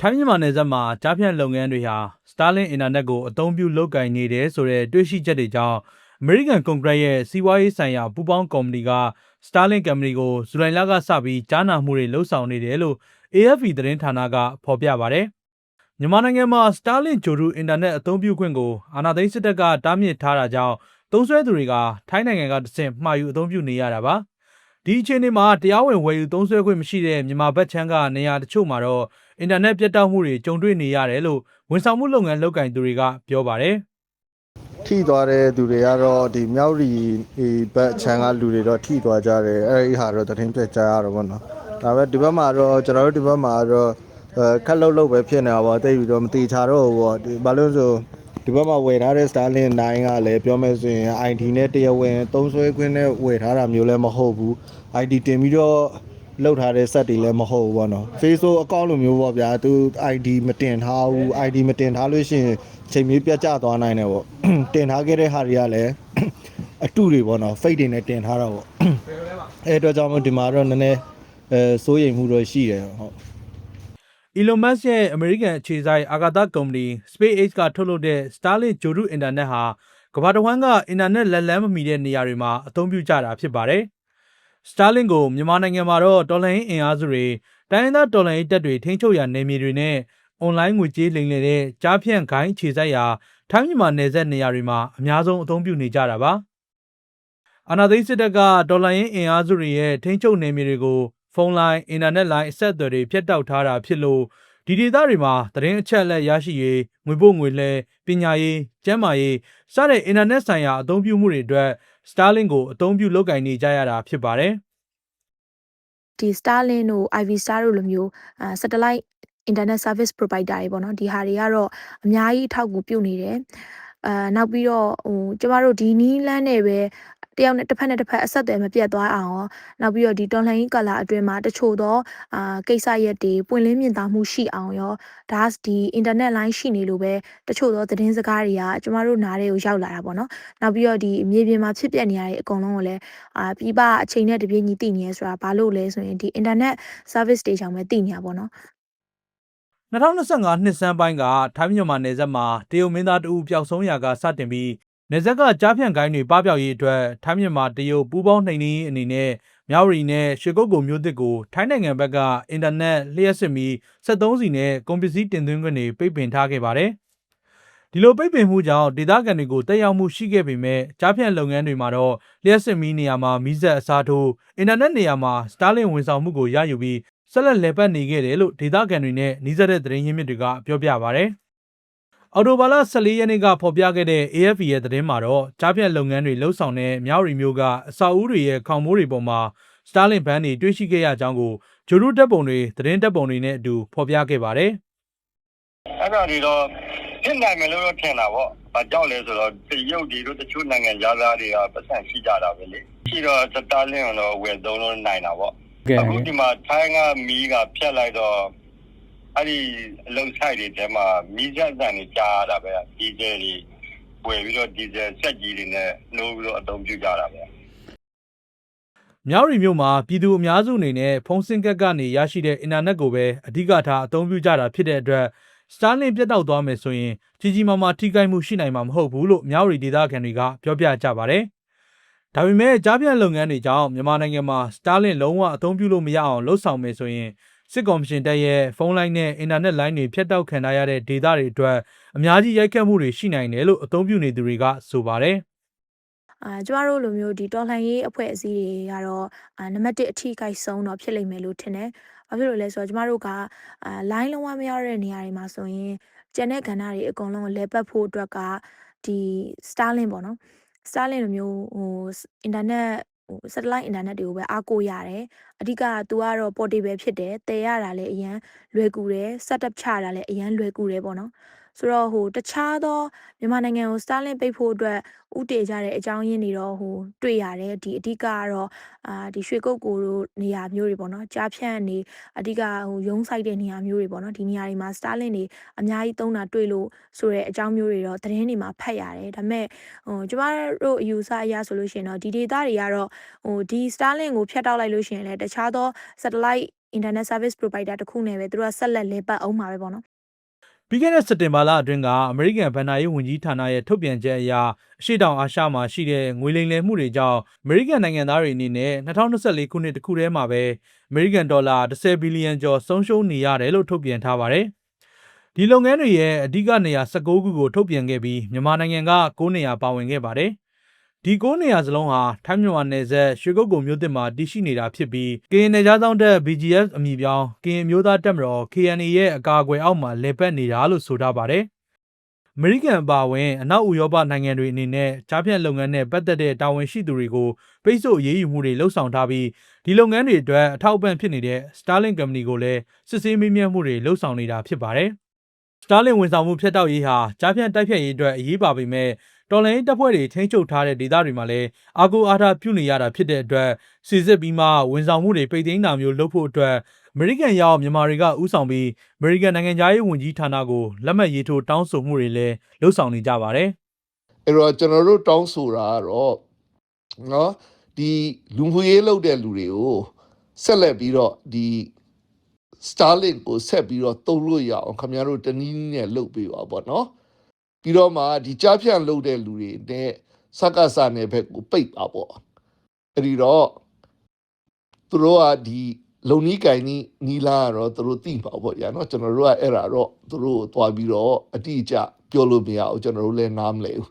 ထိုင်းမြန်မာနယ်စပ်မှာကြားဖြတ်လုပ်ငန်းတွေဟာ Starlink အင်တာနက်ကိုအသုံးပြုလုပ်ကိုင်နေတယ်ဆိုတဲ့တွေ့ရှိချက်တွေကြောင့်အမေရိကန်ကွန်ဂရက်ရဲ့စီးပွားရေးဆိုင်ရာပူးပေါင်းကော်မတီက Starlink ကုမ္ပဏီကိုဇူလိုင်လကစပြီးကြားနာမှုတွေလှုပ်ဆောင်နေတယ်လို့ AFP သတင်းဌာနကဖော်ပြပါတယ်။မြန်မာနိုင်ငံမှာ Starlink ဂျိုဒူအင်တာနက်အသုံးပြုခွင့်ကိုအာဏာသိမ်းစစ်တပ်ကတားမြစ်ထားတာကြောင့်သုံးစွဲသူတွေကထိုင်းနိုင်ငံကတစ်ဆင့်မှာယူအသုံးပြုနေရတာပါ။ဒီအခြေအနေမှာတရားဝင်ဝယ်ယူသုံးစွဲခွင့်မရှိတဲ့မြန်မာဘက်ချမ်းကနေရာတချို့မှာတော့ အင်တာနက်ပြတ်တောက်မှုတွေကြုံတွေ့နေရတယ်လို့ဝန်ဆောင်မှုလုပ်ငန်းလုပ်ကင်သူတွေကပြောပါတယ်ထိသွားတဲ့သူတွေကတော့ဒီမြောက်ရီဘက်ချမ်းကလူတွေတော့ထိသွားကြတယ်အဲ့ဒီဟာတော့သတင်းပြကြရတော့ဗောနော်ဒါပေမဲ့ဒီဘက်မှာတော့ကျွန်တော်တို့ဒီဘက်မှာတော့အဲခက်လုတ်လုတ်ပဲဖြစ်နေတာပေါ့တိတ်ပြီးတော့မတိချာတော့ဘူးပေါ့ဒီဘာလို့လဲဆိုဒီဘက်မှာဝယ်ထားတဲ့ Starlink 9ကလည်းပြောမယ်ဆိုရင် ID နဲ့တရားဝင်သုံးစွဲခွင့်နဲ့ဝယ်ထားတာမျိုးလည်းမဟုတ်ဘူး ID တင်ပြီးတော့ လောက်ထားတဲ့ set တွေလည်းမဟုတ်ဘူးပေါ့နော် Facebook account လိုမျိုးပေါ့ဗျာသူ ID မတင်ထားဘူး ID မတင်ထားလို့ရှိရင်ချိန်မြေးပြတ်ကျသွားနိုင်တယ်ပေါ့တင်ထားခဲ့တဲ့ဟာတွေကလည်းအတုတွေပေါ့နော် fake တွေနဲ့တင်ထားတာပေါ့အဲ့အတွက်ကြောင့်မို့ဒီမှာတော့နည်းနည်းအဲစိုးရိမ်မှုတော့ရှိတယ်ဟုတ် Elon Musk ရဲ့ American အခြေစိုက်အာကာသကုမ္ပဏီ SpaceX ကထုတ်လုပ်တဲ့ Starlink ဂျိုဒူအင်တာနက်ဟာကမ္ဘာတစ်ဝန်းကအင်တာနက်လက်လန်းမမီတဲ့နေရာတွေမှာအသုံးပြုကြတာဖြစ်ပါတယ်။ Starlink ကိုမြန်မာနိုင်ငံမှာတော့တော်လှန်ရေးအင်အားစုတွေတိုင်းရင်းသားတော်လှန်ရေးတပ်တွေထိန်းချုပ်ရာနယ်မြေတွေနဲ့အွန်လိုင်းငွေကြေးလိမ်လည်တဲ့ကြားဖြန့်ခိုင်းခြေစိုက်ရာထိုင်းမြန်မာနယ်စပ်နေရာတွေမှာအများဆုံးအသုံးပြုနေကြတာပါ။အာနာသိန်းစစ်တပ်ကတော်လှန်ရေးအင်အားစုတွေရဲ့ထိန်းချုပ်နယ်မြေတွေကိုဖုန်းလိုင်းအင်တာနက်လိုင်းအဆက်အသွယ်တွေဖြတ်တောက်ထားတာဖြစ်လို့ဒီဒေသတွေမှာသတင်းအချက်အလက်ရရှိရေးငွေပို့ငွေလဲပညာရေးကျန်းမာရေးစတဲ့အင်တာနက်ဆိုင်ရာအသုံးပြုမှုတွေအတွက် Starlink ကိုအသုံးပြုလုပ်ကိုင်နေကြရတာဖြစ်ပါတယ်။ဒီ Starlink တို့ IV Star တို့လိုမျိုးအာ satellite internet service provider တွေပေါ့နော်ဒီဟာတွေကတော့အများကြီးအထောက်အကူပြုနေတယ်အာနောက်ပြီးတော့ဟိုကျမတို့ဒီနီးလန်းနဲ့ပဲ တယောက်နဲ့တစ်ဖက်နဲ့တစ်ဖက်အဆက်အသွယ်မပြတ်သွားအောင်ရောနောက်ပြီးတော့ဒီတော်လှန်ရေးကာလအတွင်းမှာတချို့သောအာကိစ္စရက်တွေပွင့်လင်းမြင်သာမှုရှိအောင်ရောဒါဒီအင်တာနက်လိုင်းရှိနေလို့ပဲတချို့သောသတင်းစကားတွေကကျမတို့နားတွေကိုရောက်လာတာပေါ့နော်နောက်ပြီးတော့ဒီမြေပြင်မှာဖြစ်ပျက်နေရတဲ့အကုန်လုံးကိုလည်းအာပြပအချိန်နဲ့တပြေးညီသိနေရဆိုတာဘာလို့လဲဆိုရင်ဒီ internet service တွေကြောင့်ပဲသိနေရပါတော့2025နှစ်စန်းပိုင်းကထိုင်းမြန်မာနယ်စပ်မှာတရုတ်မင်းသားတဦးပျောက်ဆုံးရာကစတင်ပြီး နယ်စပ်ကကြားဖြန့်ကိုင်းတွေပပျောက်ရေးအတွက်ထိုင်းမြန်မာတရုတ်ပူးပေါင်းနှိမ်နင်းရေးအနေနဲ့မြောက်ရီနဲ့ရွှေကုတ်ကုံမျိုးတစ်ကိုထိုင်းနိုင်ငံဘက်ကအင်တာနက်လျှက်စစ်မီ73စီနဲ့ကုန်ပစ္စည်းတင်သွင်းခွင့်တွေပိတ်ပင်ထားခဲ့ပါတယ်။ဒီလိုပိတ်ပင်မှုကြောင့်ဒေသခံတွေကိုတက်ရောက်မှုရှိခဲ့ပေမဲ့ကြားဖြန့်လုပ်ငန်းတွေမှာတော့လျှက်စစ်မီနေရာမှာမီးစက်အစားထိုးအင်တာနက်နေရာမှာ Starlink ဝန်ဆောင်မှုကိုရယူပြီးဆက်လက်လည်ပတ်နေခဲ့တယ်လို့ဒေသခံတွေနဲ့နှီးစပ်တဲ့သတင်းရင်းမြစ်တွေကပြောပြပါဗျ။ အော်တိုဘာလ14ရက်နေ့ကဖော်ပြခဲ့တဲ့ AFP ရဲ့သတင်းမှာတော့ကြားဖြတ်လုပ်ငန်းတွေလှုပ်ဆောင်တဲ့မြောက်ရီမျိုးကအစာအုပ်တွေရဲ့ခေါင်မိုးတွေပေါ်မှာ Starlink ဘန်းတွေတွေ့ရှိခဲ့ရကြောင်းကိုဂျိုရူတက်ပုံတွေသတင်းတက်ပုံတွေနဲ့အတူဖော်ပြခဲ့ပါတယ်။အဲ့ဒါတွေတော့ဖြစ်နိုင်မယ်လို့တော့ထင်တာပေါ့။ဘာကြောင့်လဲဆိုတော့တရုတ်ဒီလိုတချို့နိုင်ငံသားတွေကပတ်စံရှိကြတာပဲလေ။ရှိတော့စတာလင်းကတော့ဝယ်သုံးလို့နိုင်တာပေါ့။အခုဒီမှာထိုင်းကမီးကဖြတ်လိုက်တော့ အဲ့ဒီအလုံဆိုင်တွေထဲမှာမီးစက်တန်တွေကြားရတာပဲဒီဇယ်တွေဝယ်ပြီးတော့ဒီဇယ်ဆက်ကြီးတွေနဲ့နှိုးပြီးတော့အသုံးပြုကြတာပဲမြောက်ရီမြို့မှာပြည်သူအများစုအနေနဲ့ဖုန်းဆင်းကတ်ကနေရရှိတဲ့အင်တာနက်ကိုပဲအဓိကထားအသုံးပြုကြတာဖြစ်တဲ့အတွက် Starlink ပြတ်တောက်သွားမယ်ဆိုရင်ကြီးကြီးမားမားထိခိုက်မှုရှိနိုင်မှာမဟုတ်ဘူးလို့မြောက်ရီဒေသခံတွေကပြောပြကြပါတယ်။ဒါပေမဲ့ကြားပြန့်လုပ်ငန်းတွေကြောင့်မြန်မာနိုင်ငံမှာ Starlink လုံးဝအသုံးပြုလို့မရအောင်လှုပ်ဆောင်မယ်ဆိုရင် စစ်ကောင်ရှင်တပ်ရဲ့ဖုန်းလိုင်းနဲ့အင်တာနက်လိုင်းတွေဖြတ်တောက်ခံထားရတဲ့ဒေသတွေအတွက်အများကြီးရိုက်ခတ်မှုတွေရှိနိုင်တယ်လို့အသုံးပြုနေသူတွေကဆိုပါတယ်။အာကျမတို့လိုမျိုးဒီတော်လှန်ရေးအဖွဲ့အစည်းတွေကတော့အာနံပါတ်1အထီးကိုက်ဆုံးတော့ဖြစ်လိမ့်မယ်လို့ထင်တယ်။ဘာဖြစ်လို့လဲဆိုတော့ကျမတို့ကအာ line လုံးဝမရတဲ့နေရာတွေမှာဆိုရင်ကျန်တဲ့ကဏ္ဍတွေအကုန်လုံးကိုလဲပတ်ဖို့အတွက်ကဒီ Starlink ပေါ့နော်။ Starlink လိုမျိုးဟိုအင်တာနက်ဟို satellite အင်တာနက်တွေကိုပဲအားကိုးရတယ်။အဓိကက तू ကတော့ portable ဖြစ်တယ်။တည်ရတာလည်းအရန်လွယ်ကူတယ်။ setup ချတာလည်းအရန်လွယ်ကူတယ်ပေါ့နော်။ ဆိုတော့ဟိုတခြားသောမြန်မာနိုင်ငံကို Starlink ပိတ်ဖို့အတွက်ဥတည်ကြတဲ့အကြောင်းရင်းတွေတော့ဟိုတွေ့ရတယ်ဒီအဓိကကတော့အာဒီရွှေကုတ်ကိုတို့နေရာမျိုးတွေပေါ့နော်ကြားဖြန့်နေအဓိကဟိုရုံးဆိုင်တဲ့နေရာမျိုးတွေပေါ့နော်ဒီနေရာတွေမှာ Starlink တွေအများကြီးသုံးတာတွေ့လို့ဆိုတဲ့အကြောင်းမျိုးတွေတော့သတင်းတွေမှာဖတ်ရတယ်ဒါပေမဲ့ဟိုကျမတို့အယူဆအရဆိုလို့ရှိရင်တော့ဒီ data တွေကတော့ဟိုဒီ Starlink ကိုဖြတ်တောက်လိုက်လို့ရှိရင်လည်းတခြားသော satellite internet service provider တစ်ခုနဲ့ပဲသူတို့ကဆက်လက်လဲပတ်အောင်မှာပဲပေါ့နော် ပြီးခဲ့တဲ့စက်တင်ဘာလအတွင်းကအမေရိကန်ဗန်နာရေးဝန်ကြီးဌာနရဲ့ထုတ်ပြန်ချက်အရအရှိတောင်အာရှမှာရှိတဲ့ငွေလိမ်လည်မှုတွေကြောင့်အမေရိကန်နိုင်ငံသားတွေအနေနဲ့2024ခုနှစ်တစ်ခုတည်းမှာပဲအမေရိကန်ဒေါ်လာ10ဘီလီယံကျော်ဆုံးရှုံးနေရတယ်လို့ထုတ်ပြန်ထားပါတယ်။ဒီလုပ်ငန်းတွေရဲ့အဓိကနေရာ19ခုကိုထုတ်ပြန်ခဲ့ပြီးမြန်မာနိုင်ငံက9နေရာပါဝင်ခဲ့ပါတယ်။ ဒီ9နေရာစလုံးဟာထိုင်းမြန်မာနယ်စပ်ရွှေကုတ်ကုံမြို့သစ်မှာတည်ရှိနေတာဖြစ်ပြီးကရင်နယ်ကြားဆောင်တဲ့ BGF အမည်ပြောင်းကရင်မျိုးသားတပ်မတော် KNA ရဲ့အကာအကွယ်အောက်မှာလည်ပတ်နေတာလို့ဆိုထားပါတယ်။အမေရိကန်အပါအဝင်အနောက်ဥရောပနိုင်ငံတွေအနေနဲ့ကြားဖြတ်လုပ်ငန်းနဲ့ပတ်သက်တဲ့တာဝန်ရှိသူတွေကိုပိတ်ဆို့အရေးယူမှုတွေလှုပ်ဆောင်ထားပြီးဒီလုပ်ငန်းတွေအတွက်အထောက်အပံ့ဖြစ်နေတဲ့ Starlink Company ကိုလည်းစစ်ဆေးမေးမြန်းမှုတွေလှုပ်ဆောင်နေတာဖြစ်ပါတယ်။ Starlink ဝန်ဆောင်မှုဖြတ်တောက်ရေးဟာကြားဖြတ်တိုက်ဖြတ်ရေးအတွက်အရေးပါပေမဲ့ တော်လိုင်းတပ်ဖွဲ့တွေထိန်းချုပ်ထားတဲ့ဒေသတွေမှာလည်းအာကိုအားထားပြုနေရတာဖြစ်တဲ့အတွက်စစ်စစ်ပြီးမှဝန်ဆောင်မှုတွေပိတ်သိမ်းတာမျိုးလုပ်ဖို့အတွက်အမေရိကန်ရောက်မြန်မာတွေကဥဆောင်ပြီးအမေရိကန်နိုင်ငံသားရေးဝန်ကြီးဌာနကိုလက်မှတ်ရေးထိုးတောင်းဆိုမှုတွေလည်းလှုပ်ဆောင်နေကြပါတယ်။အဲ့တော့ကျွန်တော်တို့တောင်းဆိုတာကတော့နော်ဒီလူမှုရေးလုပ်တဲ့လူတွေကိုဆက်လက်ပြီးတော့ဒီ Starlink ကိုဆက်ပြီးတော့တုံးလို့ရအောင်ခင်ဗျားတို့တနည်းနည်းနဲ့လုပ်ပေးပါပေါ့နော်။ ပြီးတော့မှဒီကြားဖြန့်လုပ်တဲ့လူတွေနဲ့စက္ကစနယ်ဘက်ကိုပိတ်ပါပေါ့အဲ့ဒီတော့သူတို့ကဒီလုံနီးကင်နီးနီလာကတော့သူတို့သိပါပေါ့ညာနော်ကျွန်တော်တို့ကအဲ့ဒါတော့သူတို့ကိုသွားပြီးတော့အတိအကျပြောလို့မရဘူးကျွန်တော်တို့လည်းနားမလဲဘူး